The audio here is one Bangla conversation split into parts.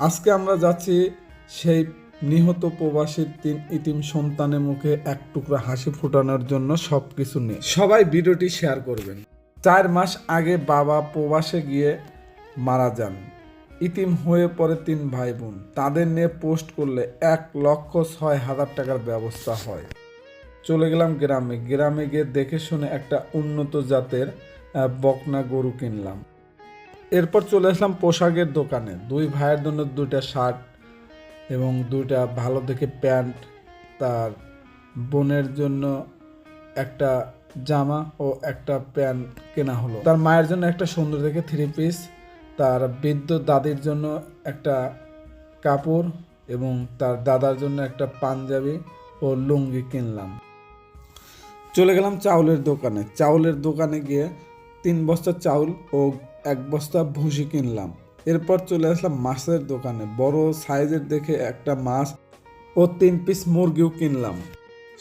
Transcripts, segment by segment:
আজকে আমরা যাচ্ছি সেই নিহত প্রবাসীর তিন ইতিম সন্তানের মুখে এক টুকরা হাসি ফোটানোর জন্য সব কিছু নিয়ে। সবাই ভিডিওটি শেয়ার করবেন। চার মাস আগে বাবা প্রবাসে গিয়ে মারা যান। ইতিম হয়ে পড়ে তিন ভাই বোন তাদের নিয়ে পোস্ট করলে এক লক্ষ ছয় হাজার টাকার ব্যবস্থা হয়। চলে গেলাম গ্রামে। গ্রামে গিয়ে দেখে শুনে একটা উন্নত জাতের বকনা গরু কিনলাম। এরপর চলে আসলাম পোশাকের দোকানে। দুই ভাইয়ের জন্য দুইটা শার্ট এবং দুইটা ভালো দেখে প্যান্ট। তার বোনের জন্য একটা জামা ও একটা প্যান্ট কেনা হলো। তার মায়ের জন্য একটা সুন্দর দেখে থ্রি পিস তার বৃদ্ধ দাদির জন্য একটা কাপড় এবং তার দাদার জন্য একটা পাঞ্জাবি ও লুঙ্গি কিনলাম। চলে গেলাম চাউলের দোকানে। চাউলের দোকানে গিয়ে তিন বস্তা চাউল ও এক বস্তা ভুসি কিনলাম। এরপর চলে আসলাম মাছের দোকানে। বড় সাইজের দেখে একটা মাছ ও তিন পিস মুরগিও কিনলাম।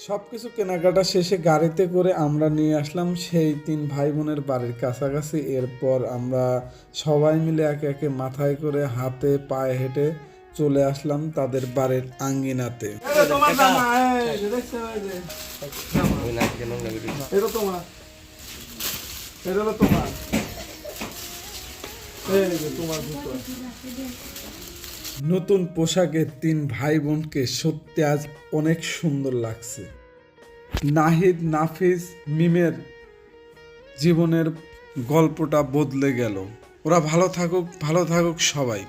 সব কিছু কেনাকাটা শেষে গাড়িতে করে আমরা নিয়ে আসলাম সেই তিন ভাই বোনের বাড়ির কাছাকাছি। এরপর আমরা সবাই মিলে একে একে মাথায় করে হাতে পায়ে হেঁটে চলে আসলাম তাদের বাড়ির আঙ্গিনাতে। এটা তোমার এটা নতুন পোশাকে তিন ভাই বোনকে সত্যি আজ অনেক সুন্দর লাগছে। নাহিদ, নাফিস, মিমের জীবনের গল্পটা বদলে গেল। ওরা ভালো থাকুক ভালো থাকুক সবাই।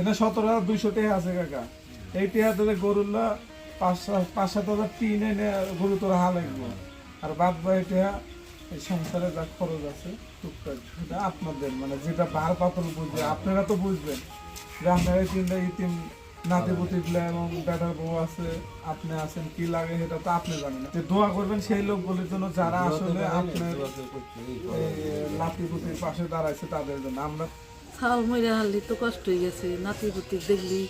এটা সতেরো হাজার দুইশো টাকা আছে কাকা। এই তোদের গরুল্লা পাঁচ পাঁচ সাত হাজার টিন এনে গরু তোরা হাল লাগবো আর বাদ বাকি টাকা এই সংসারে যা খরচ আছে টুকটাক সেটা আপনাদের মানে যেটা বার পাতল বুঝবে আপনারা তো বুঝবেন। যে আপনারা এই তিনটা ইতিম নাতি পুতিগুলা এবং বেটার বউ আছে আপনি আছেন কি লাগে সেটা তো আপনি জানেন। যে দোয়া করবেন সেই লোকগুলির জন্য যারা আসলে আপনার নাতি পুতির পাশে দাঁড়াইছে তাদের জন্য। আমরা ছাল মরে হারলি তো কষ্ট হয়ে গেছে নাতি পুতি দেখলি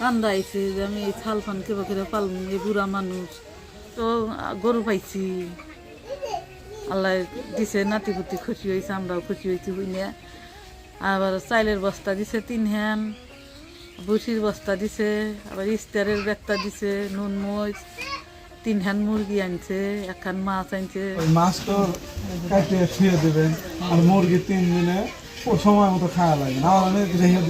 কান্দা আইছে যে আমি এই ছাল ফান কেবা পালম, এই বুড়া মানুষ। তো গরু পাইছি। আল্লাহ দিছে, নাতি পুতি খুশি হয়েছে আমরাও খুশি হয়েছি হইনে আবার চাইলের বস্তা দিছে তিন হ্যান বসির বস্তা দিছে, আবার ইস্তারের ব্যাগটা দিছে, নুন মরিচ, তিন হ্যান মুরগি আনছে একখান মাছ আনছে। মাছ তো কাটিয়ে ছুঁয়ে দেবেন আর মুরগি তিন দিনে সময় মতো খাওয়া লাগে না হলে রেখে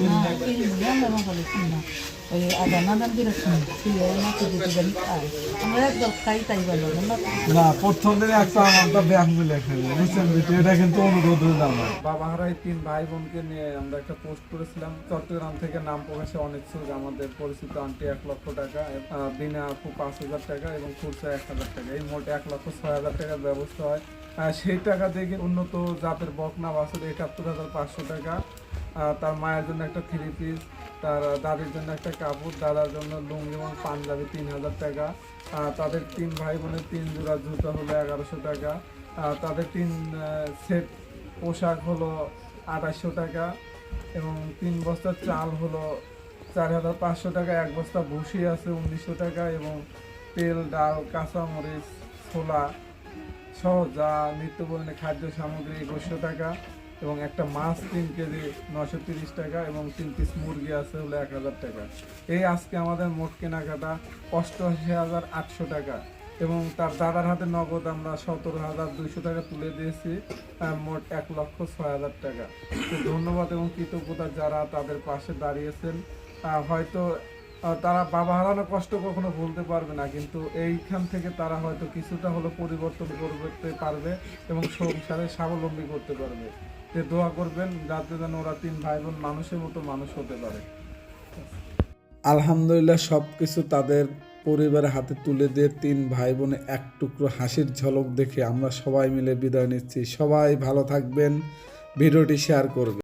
তিন ভাই বোনকে নিয়ে আমরা একটা পোস্ট করেছিলাম, চট্টগ্রাম থেকে নাম প্রকাশে অনেক সুযোগ আমাদের পরিচিত আন্টি এক লক্ষ টাকা বিনা আপু পাঁচ হাজার টাকা এবং খুচরা এক হাজার টাকা। এই মোট এক লক্ষ ছয় হাজার টাকার ব্যবস্থা হয়। সেই টাকা থেকে উন্নত জাতের বকনা বাছুর একাত্তর হাজার পাঁচশো টাকা। তার মায়ের জন্য একটা থ্রি পিস তার দাদির জন্য একটা কাপড়, দাদার জন্য লুঙ্গি এবং পাঞ্জাবি তিন হাজার টাকা। তাদের তিন ভাই বোনের তিন জোড়া জুতো হলো এগারোশো টাকা। তাদের তিন সেট পোশাক হলো আঠাশশো টাকা এবং তিন বস্তা চাল হলো চার হাজার পাঁচশো টাকা, এক বস্তা ভুসি আছে উনিশশো টাকা এবং তেল, ডাল, কাঁচামরিচ, ছোলা সহ যা নিত্য প্রয়োজনীয় খাদ্য সামগ্রী একুশশো টাকা। এবং একটা মাছ তিন কেজি নশো তিরিশ টাকা এবং তিন পিস মুরগি আছে হলো এক হাজার টাকা। এই আজকে আমাদের মোট কেনাকাটা অষ্টআশি হাজার আটশো টাকা এবং তার দাদার হাতে নগদ আমরা সতেরো হাজার দুইশো টাকা তুলে দিয়েছি মোট এক লক্ষ ছয় হাজার টাকা। তো ধন্যবাদ এবং কৃতজ্ঞতা যারা তাদের পাশে দাঁড়িয়েছেন। হয়তো তারা বাবা হারানো কষ্ট কখনো ভুলতে পারবে না, কিন্তু এইখান থেকে তারা হয়তো কিছুটা হলো পরিবর্তন করতে পারবে এবং সংসারে স্বাবলম্বী করতে পারবে। যে দোয়া করবেন যাতে যেন ওরা তিন ভাই বোন মানুষের মতো মানুষ হতে পারে। আলহামদুলিল্লাহ সব কিছু তাদের পরিবারের হাতে তুলে দিয়ে তিন ভাই বোনে এক টুকরো হাসির ঝলক দেখে আমরা সবাই মিলে বিদায় নিচ্ছি। সবাই ভালো থাকবেন, ভিডিওটি শেয়ার করবেন।